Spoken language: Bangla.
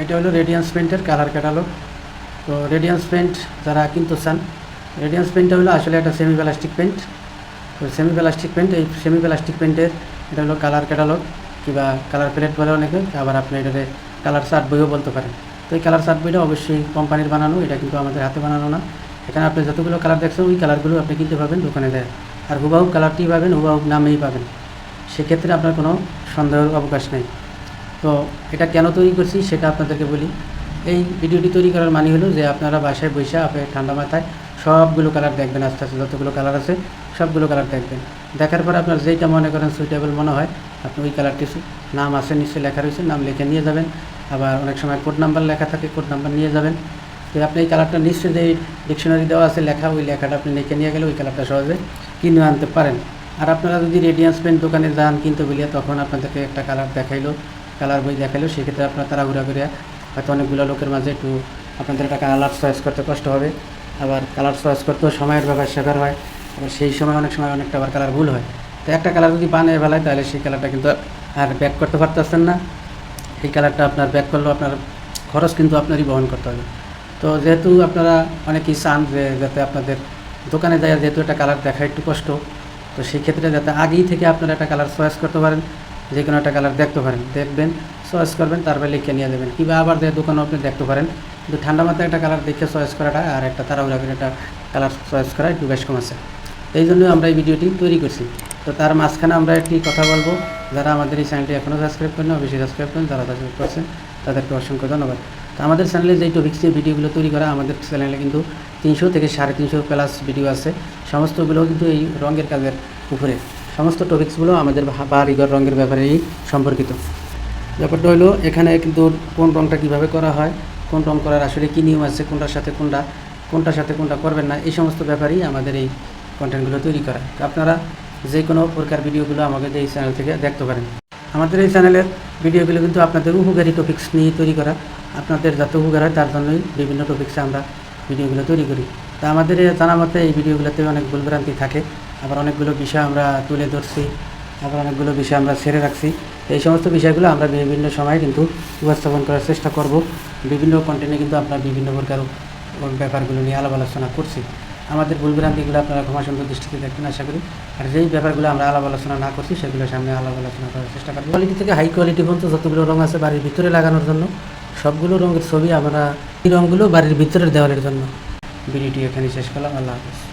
এটা হলো রেডিয়ান্স পেন্টের কালার ক্যাটালগ তো রেডিয়ান্স পেন্ট যারা কিনতে চান রেডিয়ান্স পেন্টটা হলো আসলে একটা সেমি প্লাস্টিক পেন্ট তো সেমি প্লাস্টিক পেন্ট এই সেমি প্লাস্টিক পেন্টের এটা হলো কালার ক্যাটালগ কিংবা কালার প্লেট বলে অনেকে, আবার আপনি এটাতে কালার চার্ট বইও বলতে পারেন। তো এই কালার চার্ট বইটা অবশ্যই কোম্পানির বানানো, এটা কিন্তু আমাদের হাতে বানানো না। এখানে আপনি যতগুলো কালার দেখছেন, ওই কালারগুলো আপনি কিনতে পাবেন দোকানে দেয়। আর হুবাহু কালারটি পাবেন, হুবাহু নামেই পাবেন। সেক্ষেত্রে আপনার কোনো সন্দেহের অবকাশ নেই। তো এটা কেন তৈরি করছি সেটা আপনাদেরকে বলি। এই ভিডিওটি তৈরি করার মানে হলো যে আপনারা বাসায় বসে আপনি ঠান্ডা মাথায় সবগুলো কালার দেখবেন, আস্তে আস্তে যতগুলো কালার আছে সবগুলো কালার দেখবেন। দেখার পর আপনার যেইটা মনে করেন সুইটেবল মনে হয়, আপনি ওই কালারটি নাম আছে, নিশ্চয়ই লেখা রয়েছে, নাম লিখে নিয়ে যাবেন। আবার অনেক সময় কোড নাম্বার লেখা থাকে কোড নাম্বার নিয়ে যাবেন। তো আপনি এই কালারটা নিশ্চয়ই যে ডিকশনারি দেওয়া আছে লেখা, ওই লেখাটা আপনি লিখে নিয়ে গেলে ওই কালারটা সহজে কিনে আনতে পারেন। আর আপনারা যদি রেডিয়ান্স পেন দোকানে যান, কিনতে বলিয়া তখন আপনাদেরকে একটা কালার দেখাইলো। কালার বই দেখাইলো, সেক্ষেত্রে আপনার তাড়াহুড়া করে হয়তো অনেকগুলো লোকের মাঝে একটু আপনাদের একটা কালার চয়েস করতে কষ্ট হবে। আবার কালার চয়েস করতেও সময়ের ব্যাপার স্যাপার হয়, আবার সেই সময় অনেক সময় অনেকটা আবার কালার ভুল হয়। তো একটা কালার যদি বানিয়ে ফেলায় তাহলে সেই কালারটা কিন্তু আর ব্যাক করতে পারতেছেন না। এই কালারটা আপনার ব্যাক করলেও আপনার খরচ কিন্তু আপনারই বহন করতে হবে। তো যেহেতু আপনারা অনেকেই চান যে যাতে আপনাদের দোকানে যায় যেহেতু একটা কালার দেখা একটু কষ্ট, তো সেই ক্ষেত্রে যাতে আগেই থেকে আপনারা একটা কালার চয়েস করতে পারেন। যে কোনো একটা কালার দেখতে পারেন, দেখবেন চয়েস করবেন, তারপরে লিখে নিয়ে যাবেন কিংবা আবার যে দোকানে আপনি দেখতে পারেন কিন্তু ঠান্ডা মাথায় একটা কালার দেখে চয়েস করাটা আর একটা তাড়াহুড়া করে একটা কালার চয়েস করা একটু বেশ কম আছে। এই জন্য আমরা এই ভিডিওটি তৈরি করছি। তো তার মাঝখানে আমরা একটি কথা বলব। যারা আমাদের এই চ্যানেলটি এখনও সাবস্ক্রাইব করেন অবশ্যই সাবস্ক্রাইব করেন। যারা সাবস্ক্রাইব করছেন, তাদেরকে অসংখ্য ধন্যবাদ। তো আমাদের চ্যানেলে যেই টপিক্স ভিডিওগুলো তৈরি করা, আমাদের চ্যানেলে কিন্তু তিনশো থেকে সাড়ে তিনশো প্লাস ভিডিও আছে। সমস্তগুলো কিন্তু এই রঙের কাজের উপরে। সমস্ত টপিক্সগুলো আমাদের বাড়িঘর রঙের ব্যাপারেই সম্পর্কিত। ব্যাপারটা হলো, এখানে কিন্তু কোন রঙটা কীভাবে করা হয়, কোন রং করার আসলে কী নিয়ম আছে, কোনটার সাথে কোনটা, কোনটার সাথে কোনটা করবেন না, এই সমস্ত ব্যাপারেই আমাদের এই কন্টেন্টগুলো তৈরি করা। আপনারা যে কোনো প্রকার ভিডিওগুলো আমাদের এই চ্যানেল থেকে দেখতে পারেন। আমাদের এই চ্যানেলের ভিডিওগুলো কিন্তু আপনাদের উপকারী টপিক্স নিয়ে তৈরি করা। আপনাদের যাতে উপকার হয়, তার জন্যই বিভিন্ন টপিক্সে আমরা ভিডিওগুলো তৈরি করি। তা আমাদের জানা মতে এই ভিডিওগুলোতে অনেক ভুলভ্রান্তি থাকে। আবার অনেকগুলো বিষয় আমরা তুলে ধরছি, আবার অনেকগুলো বিষয় আমরা ছেড়ে রাখছি। এই সমস্ত বিষয়গুলো আমরা বিভিন্ন সময় কিন্তু উপস্থাপন করার চেষ্টা করব। বিভিন্ন কন্টেন্টে কিন্তু আমরা বিভিন্ন প্রকার ব্যাপারগুলো নিয়ে আলাপ আলোচনা করছি। আমাদের ভুলভ্রান্তিগুলো আপনারা ক্ষমা সুন্দর দৃষ্টিতে দেখবেন, আশা করি। আর যেই ব্যাপারগুলো আমরা আলাপ আলোচনা না করছি, সেগুলো সামনে আলাপ আলোচনা করার চেষ্টা করব। কোয়ালিটি থেকে হাই কোয়ালিটি পর্যন্ত যতগুলো রঙ আছে বাড়ির ভিতরে লাগানোর জন্য, সবগুলো রঙের ছবি আমরা, এই রঙগুলো বাড়ির ভিতরের দেওয়ালের জন্য। ভিডিওটি এখানে শেষ করলাম। আল্লাহ হাফিজ।